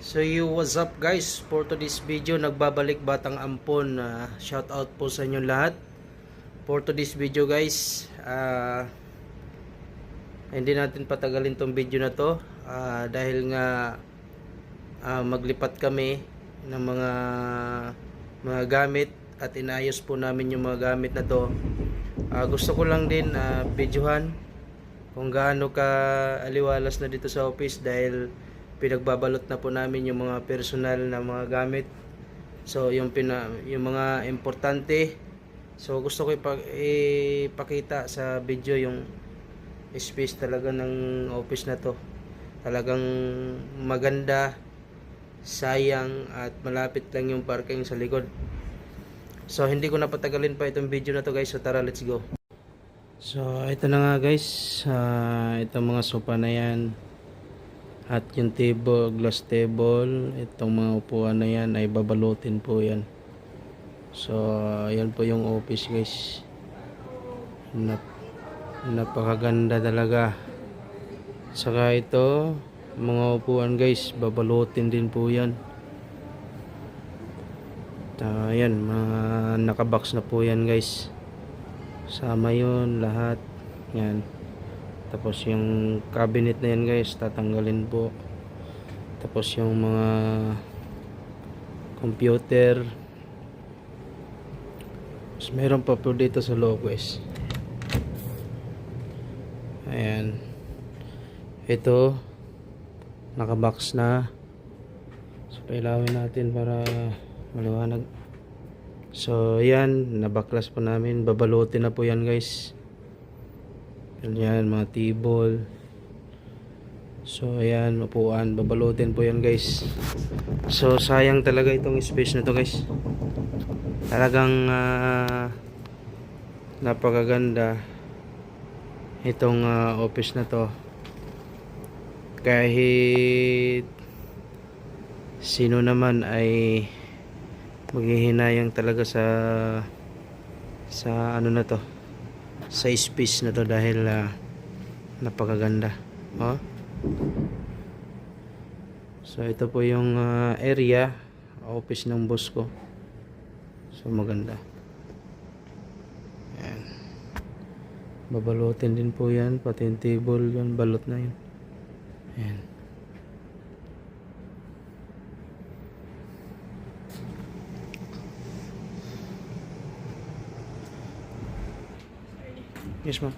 So you what's up guys? For today's video nagbabalik Batang Ampon. Uh, shout out po sa inyo lahat. For today's video guys ah, hindi natin patagalin tong video na to. Ah, dahil nga ah, maglipat kami ng mga mga gamit at inayos po namin yung mga gamit na to. Ah, gusto ko lang din uh, videohan kung gaano ka aliwalas na dito sa office dahil pinagbabalot na po namin yung mga personal na mga gamit. So yung pina, yung mga importante. So gusto ko ipakita sa video yung space talaga ng office na to. Talagang maganda, sayang at malapit lang yung parking sa likod. So hindi ko napatagalin pa itong video na to guys. So tara let's go. So, ito na nga guys. Ah, itong mga sofa na yan. At yung table, glass table. Itong mga upuan na yan ay babalutin po yan. So, yan po yung office guys. Nap napakaganda talaga. Saka ito, mga upuan guys, babalutin din po yan. Uh, yan, mga nakabox na po yan guys sama yun lahat yan tapos yung cabinet na yan guys tatanggalin po tapos yung mga computer tapos meron pa po dito sa loob guys ayan ito nakabox na so pailawin natin para maliwanag So, yan. Nabaklas po namin. Babalutin na po yan, guys. Yan, mga table. So, ayan. Upuan. Babalutin po yan, guys. So, sayang talaga itong space na to, guys. Talagang ah, napakaganda itong ah, office na to. Kahit sino naman ay maghihinayang talaga sa sa ano na to sa space na to dahil ah, napakaganda. Oh. so ito po yung ah, area office ng boss ko. So maganda. Yan babalutin din po yan pati yung table yan balot na yun 为什么？